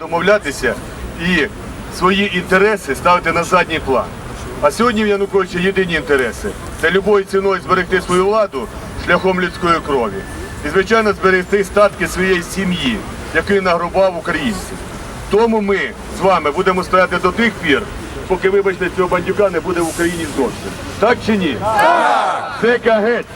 домовлятися і свої інтереси ставити на задній план. А сьогодні в Януковича єдині інтереси це любою ціною зберегти свою владу шляхом людської крові. І, звичайно, зберегти статки своєї сім'ї, який нагрубав українців. Тому ми з вами будемо стояти до тих пір, поки, вибачте, цього бандюка не буде в Україні зовсім. Так чи ні? Так! Зека геть!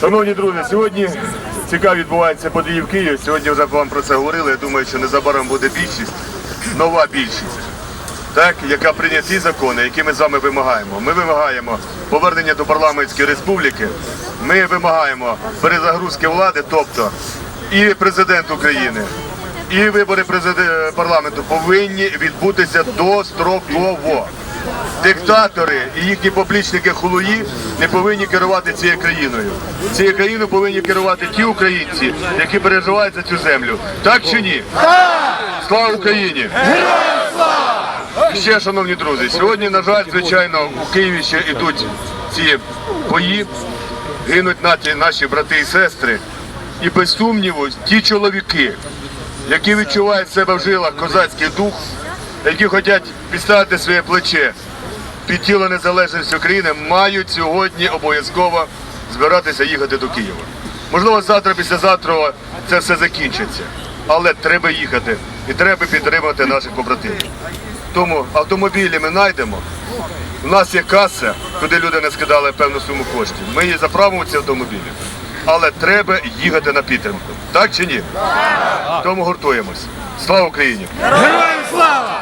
Шановні друзі, сьогодні цікаво відбуваються події в Києві. Сьогодні вже вам про це говорили. Я думаю, що незабаром буде більшість, нова більшість, так, яка прийняє ті закони, які ми з вами вимагаємо. Ми вимагаємо повернення до парламентської республіки. Ми вимагаємо перезагрузки влади, тобто і президент України, і вибори парламенту повинні відбутися достроково. Диктатори і їхні поплічники хулуї не повинні керувати цією країною. Цією країною повинні керувати ті українці, які переживають за цю землю. Так чи ні? Слава Україні! Ще, шановні друзі, сьогодні, на жаль, звичайно, у Києві ще йдуть ці бої, гинуть наші, наші брати і сестри. І без сумніву, ті чоловіки, які відчувають в себе в жилах козацький дух, які хочуть підставити своє плече під тіло незалежності України, мають сьогодні обов'язково збиратися їхати до Києва. Можливо, завтра, післязавтра це все закінчиться, але треба їхати і треба підтримати наших побратимів. Тому автомобілі ми знайдемо. У нас є каса, куди люди не скидали певну суму коштів. Ми її заправимо ці автомобілі. Але треба їхати на підтримку. Так чи ні? Тому гуртуємось. Слава Україні! Героям слава!